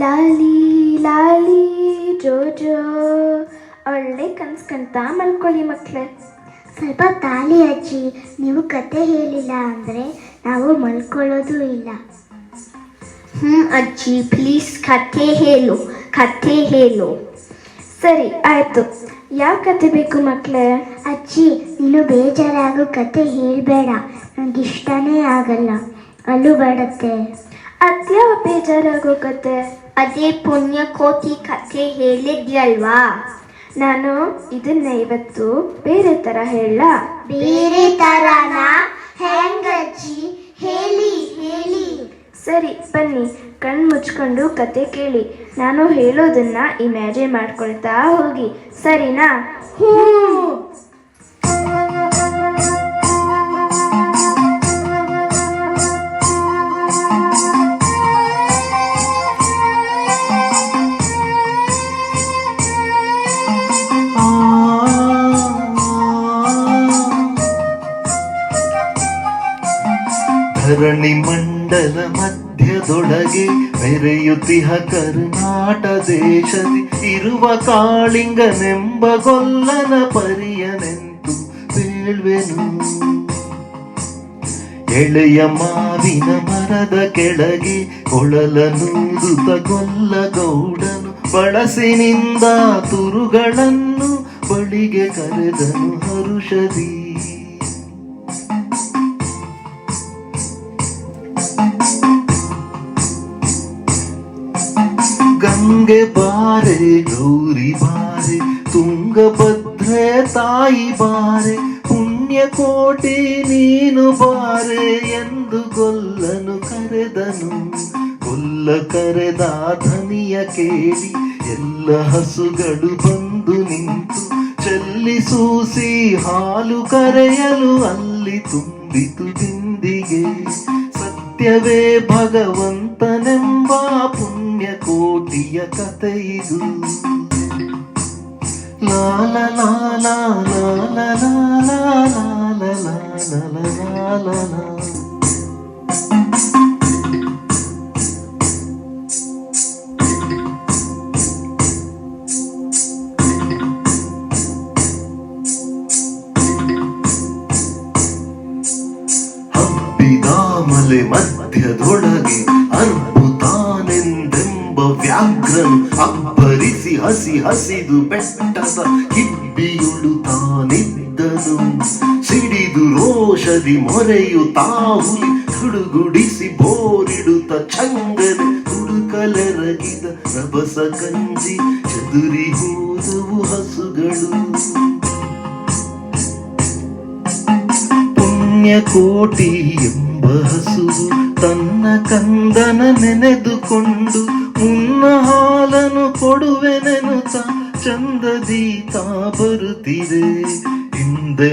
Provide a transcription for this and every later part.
ಲಾಲಿ ಲಾಲಿ, ಜೋಜೋ. ಒಳ್ಳೆ ಕನ್ಸ್ ಕಾಣ್ತಾ ಮಲ್ಕೊಳ್ಳಿ ಮಕ್ಕಳೇ ಸ್ವಲ್ಪ ತಾಲಿ ಅಜ್ಜಿ ನೀವು ಕತೆ ಹೇಳಿಲ್ಲ ಅಂದರೆ ನಾವು ಮಲ್ಕೊಳ್ಳೋದು ಇಲ್ಲ. ಹ್ಞೂ ಅಜ್ಜಿ ಪ್ಲೀಸ್ ಕಥೆ ಹೇಳು ಕಥೆ ಹೇಳು. ಸರಿ, ಆಯಿತು. ಯಾವ ಕತೆ ಬೇಕು ಮಕ್ಕಳೇ ಅಜ್ಜಿ, ನೀನು ಬೇಜಾರಾಗೋ ಕತೆ ಹೇಳಬೇಡ. ನನಗಿಷ್ಟನೇ ಆಗಲ್ಲ. ಅಲ್ಲೂ ಬರುತ್ತೆ ಅದ್ಯಾವ ಬೇಜಾರಾಗೋ ಕತೆ ಅದೇ ಪುಣ್ಯಕೋಟಿ ಕಥೆ ಹೇಳಿದ್ಯಲ್ವಾ? ನಾನು ಇದನ್ನ ಇವತ್ತು ಬೇರೆ ತರ ಹೇಳ. ಬೇರೆ ತರನ? ಹೆಂಗಜ್ಜಿ? ಹೇಳಿ ಹೇಳಿ. ಸರಿ ಬನ್ನಿ. ಕಣ್ಣು ಮುಚ್ಕೊಂಡು ಕತೆ ಕೇಳಿ. ನಾನು ಹೇಳೋದನ್ನ ಇಮ್ಯಾಜಿನ್ ಮಾಡ್ಕೊಳ್ತಾ ಹೋಗಿ. ಸರಿನಾ? ಧರಣಿ ಮಧ್ಯದೊಳಗೆ ಮೆರೆಯುತ್ತಿಹ ಕರ್ನಾಟ ದೇಶದಿ ಇರುವ ಕಾಳಿಂಗನೆಂಬ ಗೊಲ್ಲನ ಪರಿಯನೆಂದು ಬೇಳ್ವೆನು. ಎಳೆಯ ಮಾವಿನ ಮರದ ಕೆಳಗೆ ಕೊಳಲನೂದುತ ಗೊಲ್ಲ ಗೌಡನು ಬಳಸಿನಿಂದ ತುರುಗಳನ್ನು ಬಳಿಗೆ ಕರೆದನು ಹರುಷದಿ. ಗಂಗೆ ಬಾರೆ, ಗೌರಿ ಬಾರೆ ತುಂಗಭದ್ರೆ ತಾಯಿ ಬಾರೆ ಪುಣ್ಯಕೋಟಿ ನೀನು ಬಾರೆ ಎಂದು ಗೊಲ್ಲನು ಕರೆದನು. ಗೊಲ್ಲ ಕರೆದ ಧನಿಯ ಕೇಳಿ, ಎಲ್ಲ ಹಸುಗಳು ಬಂದು ನಿಂತು ಚೆಲ್ಲಿಸೂಸಿ ಹಾಲು ಕರೆಯಲು ಅಲ್ಲಿ ತುಂಬಿತು ತಿಂದಿಗೆ ಸತ್ಯವೇ ಭಗವಂತನೆಂಬ ಪುಣ್ಯ ಕೋಟಿಯ ಕತೆ ಇದು ಹಬ್ಬಿದಾಮಲೆ ಮಧ್ಯದೊಳಗೆ ಹಸಿ ಹಸಿದು ಬೆಟ್ಟದ ಕಿಬ್ಬಿಯುಳು ತಾನಿದ್ದನು. ಸಿಡಿದು ರೋಷದಿ ಮೊರೆಯುತ್ತಾ ಹುಲಿ ಗುಡುಗುಡಿಸಿ ಬೋರಿಡುತ್ತ ಚಂಗನೆ ಹುಡುಕಲೆರಗಿದ ರಭಸ ಕಂಜಿ ಚದುರಿ ಹೋದವು ಹಸುಗಳು. ಪುಣ್ಯಕೋಟಿ ಎಂಬ ಹಸು ತನ್ನ ಕಂದನ ನೆನೆದುಕೊಂಡು ಮುನ್ನ ಹಾಲನು ಕೊಡುವೆನೆನುತ ಚಂದದಿ ತಾ ಬರುತ್ತಿದೆ.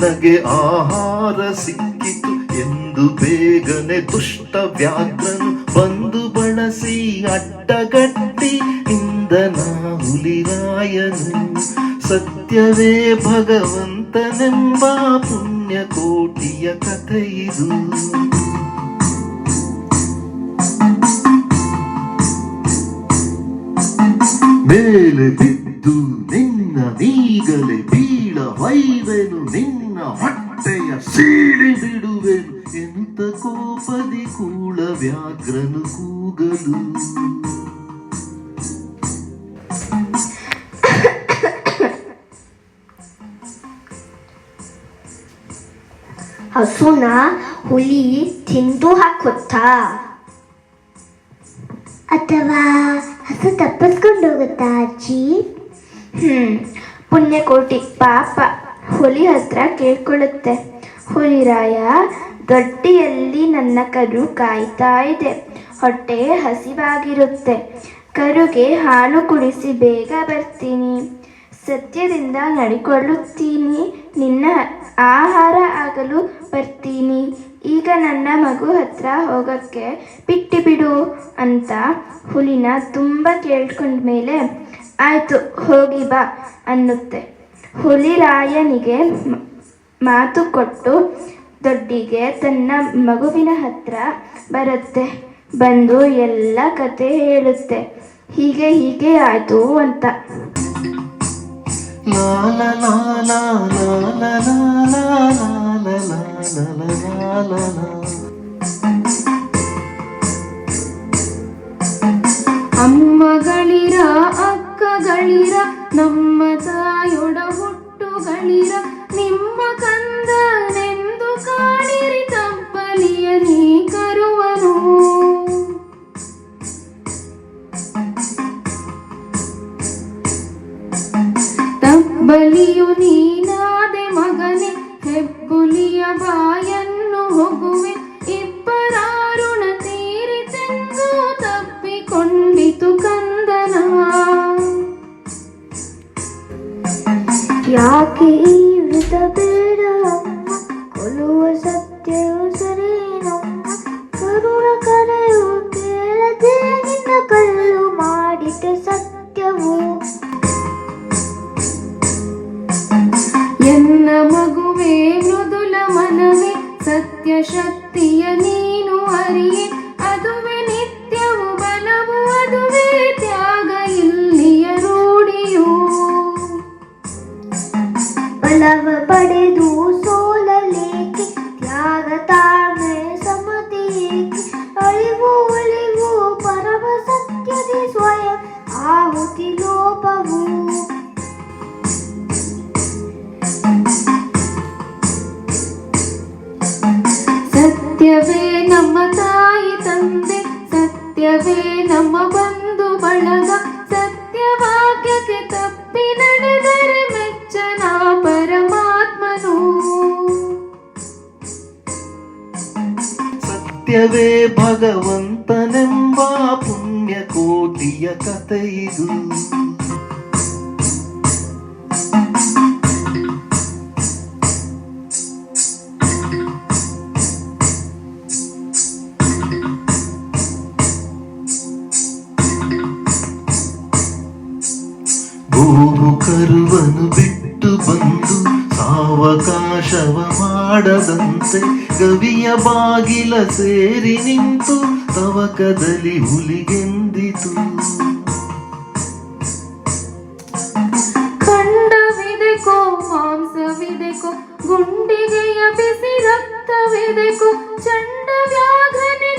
ನಗೆ ಆಹಾರ ಸಿಕ್ಕಿತು ಎಂದು ಬೇಗನೆ ದುಷ್ಟ ವ್ಯಾಘ್ರನು ಬಂದು ಬಳಸಿ ಅಡ್ಡಗಟ್ಟಿ ಇಂದನ ಹುಲಿರಾಯನು. ಸತ್ಯವೇ ಭಗವಂತನೆಂಬ ಪುಣ್ಯ ಕೋಟಿಯ ಮೇಲೆ ಬಿದ್ದು ನಿನ್ನ ನೀಗಲೆ ಬೀಳ ವೈವೆನು ನಿನ್ನ ಹೊಟ್ಟೆಯ ಸೀಳಿ ಬಿಡುವೆನು. ಎಂತ ಕೋಪದಿ ಕೂಳ ವ್ಯಾಘ್ರನು ಕೂಗಲು. ಹಸುನ ಹುಲಿ ತಿಂದು ಹಾಕುತ್ತಾ? ಅಥವಾ ಹಸು ತಪ್ಪಿಸ್ಕೊಂಡು ಹೋಗುತ್ತಾ, ಅಜ್ಜಿ? ಹ್ಮ್, ಪುಣ್ಯಕೋಟಿ ಪಾಪ ಹುಲಿ ಹತ್ರ ಕೇಳ್ಕೊಳ್ಳುತ್ತೆ. ಹುಲಿರಾಯ ದೊಡ್ಡಿಯಲ್ಲಿ ನನ್ನ ಕರು ಕಾಯ್ತಾ ಇದೆ. ಹೊಟ್ಟೆ ಹಸಿವಾಗಿರುತ್ತೆ. ಕರುಗೆ ಹಾಲು ಕುಡಿಸಿ ಬೇಗ ಬರ್ತೀನಿ. ಸತ್ಯದಿಂದ ನಡಿಕೊಳ್ಳುತ್ತೀನಿ. ನಿನ್ನ ಆಹಾರ ಆಗಲು ಬರ್ತೀನಿ. ಈಗ ನನ್ನ ಮಗು ಹತ್ರ ಹೋಗಕ್ಕೆ ಬಿಟ್ಟು ಬಿಡು ಅಂತ ಹುಲಿನ ತುಂಬ ಕೇಳ್ಕೊಂಡ್ಮೇಲೆ ಆಯ್ತು, ಹೋಗಿ ಬಾ ಅನ್ನುತ್ತೆ. ಹುಲಿ ರಾಯನಿಗೆ ಮಾತು ಕೊಟ್ಟು ದೊಡ್ಡಿಗೆ ತನ್ನ ಮಗುವಿನ ಹತ್ರ ಬರುತ್ತೆ, ಬಂದು ಎಲ್ಲ ಕತೆ ಹೇಳುತ್ತೆ. ಹೀಗೆ ಹೀಗೆ ಆಯ್ತು ಅಂತ. ಅಮ್ಮಗಳಿರ ಅಕ್ಕಗಳಿರ ನಮ್ಮ ತಾಯೊಡ ಹುಟ್ಟುಗಳಿರ ನಿಮ್ಮ ಕಂದನೆಂದು ಯಾಕೆ ಈ ವೃತ ಬೇಡ? ಕೊಲ್ಲುವ ಸತ್ಯವು ಸರೇನು? ಕರುಣ ಕರೆಯು ಕೇಳದೆ ನಿನ್ನ ಕಲ್ಲು ಮಾಡಿದ ಸತ್ಯವು. ಎನ್ನ ಮಗುವೇ ಮೃದುಲ ಮನವೇ ಸತ್ಯ ಶಕ್ತಿಯ ಸತ್ಯವೇ ನಮ್ಮ ಬಂಧು ಬಳಗ ಸತ್ಯವಾಕ್ಯಕ್ಕೆ ತಪ್ಪಿ ನಡೆದರೆ ಮೆಚ್ಚನ ಪರಮಾತ್ಮನು. ಸತ್ಯವೇ ಭಗವಂತನೆಂಬ ಪುಣ್ಯ ಕೋಟಿಯ ಕರುವನು ಬಿಟ್ಟು ಬಂದು ಸಾವಕಾಶವ ಮಾಡದಂತೆ ಗವಿಯ ಬಾಗಿಲ ಸೇರಿ ನಿಂತು ತವಕದಲ್ಲಿ ಹುಲಿಗೆಂದಿತು. ಖಂಡವಿದೆಕೋ ಮಾಂಸವಿದೆಕೋ, ಗುಂಡಿಗೆಯ ಬಿಸಿ ರಕ್ತವಿದೆಕೋ ಚಂಡ ವ್ಯಾಘ್ರನೆ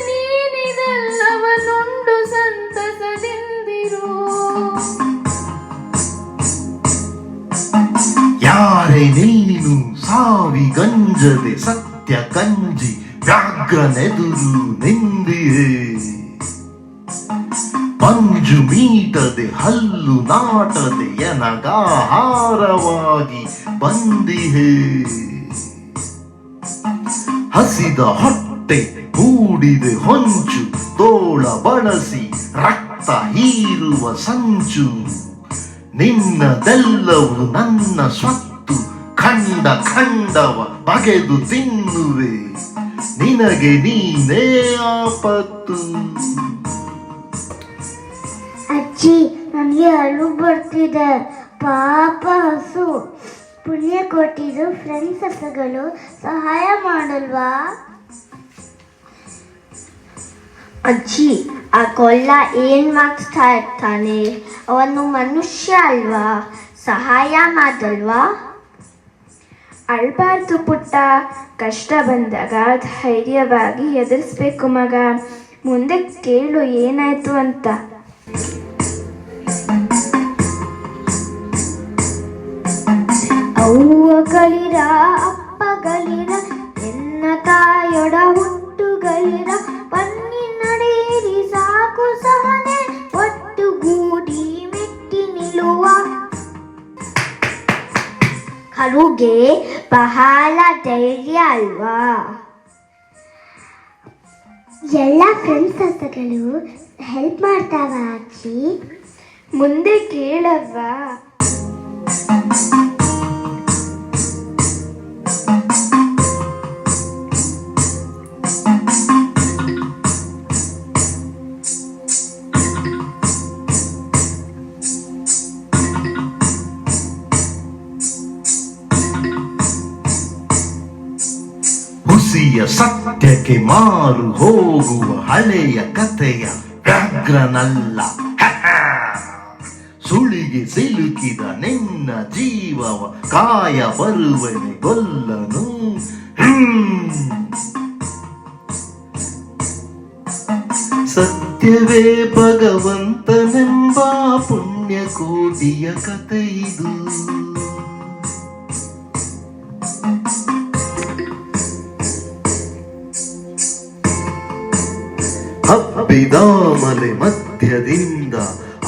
ಯಾರೇ ನೀನು ಸಾವಿಗಂಜದೆ ಸತ್ಯ ಕಂಜಿ ವ್ಯಾಘ್ರನೆದುರು ನಿಂದಿಯೇ. ಪಂಜು ಮೀಟದೆ ಹಲ್ಲು ನಾಟದೆ ಎನಗಾಹಾರವಾಗಿ ಬಂದಿಹೇ ಹಸಿದ ಹೊಟ್ಟೆ ಹೂಡಿದೆ ಹೊಂಚು ತೋಳ ಬಳಸಿ ರಕ್ತ ಹೀರುವ ಸಂಚು ನಿನ್ನದೆಲ್ಲವೂ ನನ್ನ ಸ್ವತ್ತು ಖಂಡ ಚಂದವ ಬಗೆದು ತಿನ್ನುವೆ ನಿನಗೆ ನೀನೇ ಆಪತ್ತು ಅಜ್ಜಿ ನನಗೆ ಅಳು ಬರ್ತಿದೆ. ಪಾಪ ಹಸು. ಪುಣ್ಯ ಕೊಟ್ಟಿದ್ದು ಫ್ರೆಂಡ್ಸ್ ಹಸುಗಳು. ಸಹಾಯ ಮಾಡಲ್ವಾ? ಅಜ್ಜಿ ಆ ಕೊಲ್ಲ ಏನ್ ಮಾಡ್ತಾ ಇರ್ತಾನೆ? ಅವನು ಮನುಷ್ಯ ಅಲ್ವಾ? ಸಹಾಯ ಮಾಡಲ್ವಾ? ಅಳ್ಬಾರ್ದು ಪುಟ್ಟ. ಕಷ್ಟ ಬಂದಾಗ ಧೈರ್ಯವಾಗಿ ಎದುರಿಸ್ಬೇಕು ಮಗ. ಮುಂದೆ ಕೇಳು ಏನಾಯ್ತು ಅಂತ. ಅವ್ವಗಳಿರ, ಅಪ್ಪಗಳಿರ ಎನ್ನ ತಾಯೊಡ ಹುಟ್ಟುಗಳಿರ ಬನ್ನಿ ಕರುಗೆ ಬಹಳ ಧೈರ್ಯ ಅಲ್ವಾ? ಎಲ್ಲ ಫ್ರೆಂಡ್ಸ್ ಅಂತಗಳು ಹೆಲ್ಪ್ ಮಾಡ್ತಾವ ಅಜ್ಜಿ. ಮುಂದೆ ಕೇಳವ್ವಾ. ಹುಸಿಯ ಸತ್ಯಕ್ಕೆ ಮಾರು ಹೋಗುವ ಹಳೆಯ ಕಥೆಯ ವ್ಯಾಘ್ರನಲ್ಲ. ಸುಳಿಗೆ ಸಿಲುಕಿದ ನಿನ್ನ ಜೀವವ ಕಾಯ ಬರುವನೆ ಕೊಲ್ಲನು ಸತ್ಯವೇ ಭಗವಂತನೆಂಬ ಪುಣ್ಯ ಕೋಟಿಯ ಕಥೆ ಇದು. ಹಬ್ಬಿದ ಮಲೆ ಮಧ್ಯದಿಂದ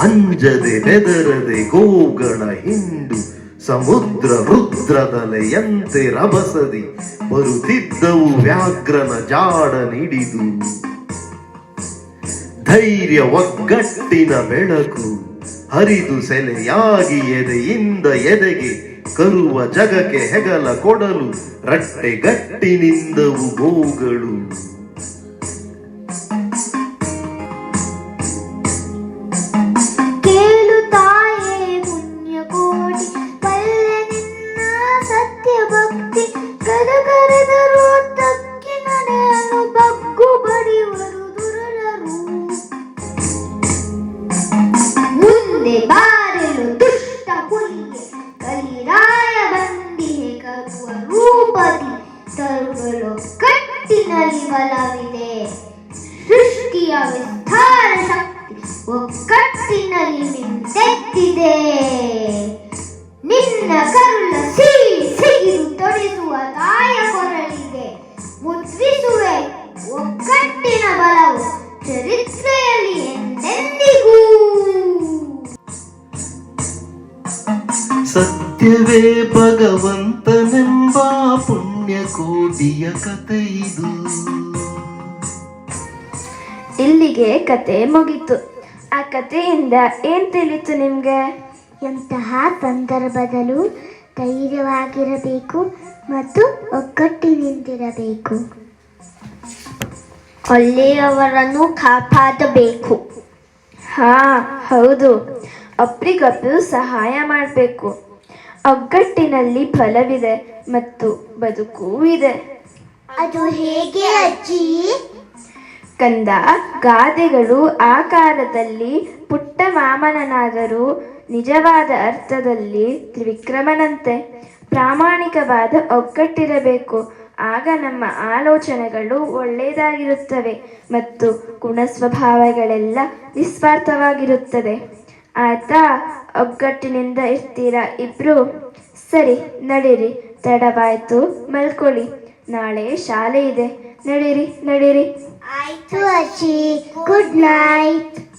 ಅಂಜದೆ ಬೆದರದೆ ಗೋಗಳ ಹಿಂಡು ಸಮುದ್ರ ರುದ್ರದಲೆಯಂತೆ ರಭಸದಿ ಬರುತ್ತಿದ್ದವು ವ್ಯಾಘ್ರನ ಜಾಡ ನೀಡಿದು. ಧೈರ್ಯ ಒಗ್ಗಟ್ಟಿನ ಬೆಳಕು ಹರಿದು ಸೆಲೆಯಾಗಿ ಎದೆಯಿಂದ ಎದೆಗೆ ಕರುವ ಜಗಕ್ಕೆ ಹೆಗಲ ಕೊಡಲು ರಟ್ಟೆಗಟ್ಟಿನಿಂದವು ಗೋಗಳು. ಸತ್ಯವೇ ಭಗವಂತನೆಂಬ ಪುಣ್ಯ ಕೋಟಿಯ ಕಥೆ ಇದು. ಇಲ್ಲಿಗೆ ಕತೆ ಮುಗೀತು. ಆ ಕಥೆಯಿಂದ ಏನ್ ತಿಳಿತು ನಿಮ್ಗೆ? ಎಂತಹ ಸಂದರ್ಭದಲ್ಲೂ ಧೈರ್ಯವಾಗಿರಬೇಕು ಮತ್ತು ಒಗ್ಗಟ್ಟಿನಿಂದಿರಬೇಕು ಒಳ್ಳೆಯವರನ್ನು ಕಾಪಾಡಬೇಕು. ಹಾ ಹೌದು. ಒಬ್ರಿಗೊಬ್ರು ಸಹಾಯ ಮಾಡಬೇಕು. ಒಗ್ಗಟ್ಟಿನಲ್ಲಿ ಫಲವಿದೆ ಮತ್ತು ಬದುಕೂ ಇದೆ ಅದು ಹೇಗೆ ಅಜ್ಜಿ? ಕಂದ ಗಾದೆಗಳು ಆಕಾರದಲ್ಲಿ ಪುಟ್ಟ ಮಾಮನನಾದರೂ ನಿಜವಾದ ಅರ್ಥದಲ್ಲಿ ತ್ರಿವಿಕ್ರಮನಂತೆ. ಪ್ರಾಮಾಣಿಕವಾದ ಒಗ್ಗಟ್ಟಿರಬೇಕು. ಆಗ ನಮ್ಮ ಆಲೋಚನೆಗಳು ಒಳ್ಳೆಯದಾಗಿರುತ್ತವೆ ಮತ್ತು ಗುಣಸ್ವಭಾವಗಳೆಲ್ಲ ನಿಸ್ವಾರ್ಥವಾಗಿರುತ್ತದೆ. ಆಯ್ತಾ ಒಗ್ಗಟ್ಟಿನಿಂದ ಇರ್ತೀರಾ? ಇಬ್ರು ಸರಿ, ನಡೀರಿ. ತಡವಾಯ್ತು. ಮಲ್ಕೊಳ್ಳಿ. ನಾಳೆ ಶಾಲೆ ಇದೆ ನಡೀರಿ ನಡೀರಿ. ಆಯ್ತು ಅಜ್ಜಿ. Good night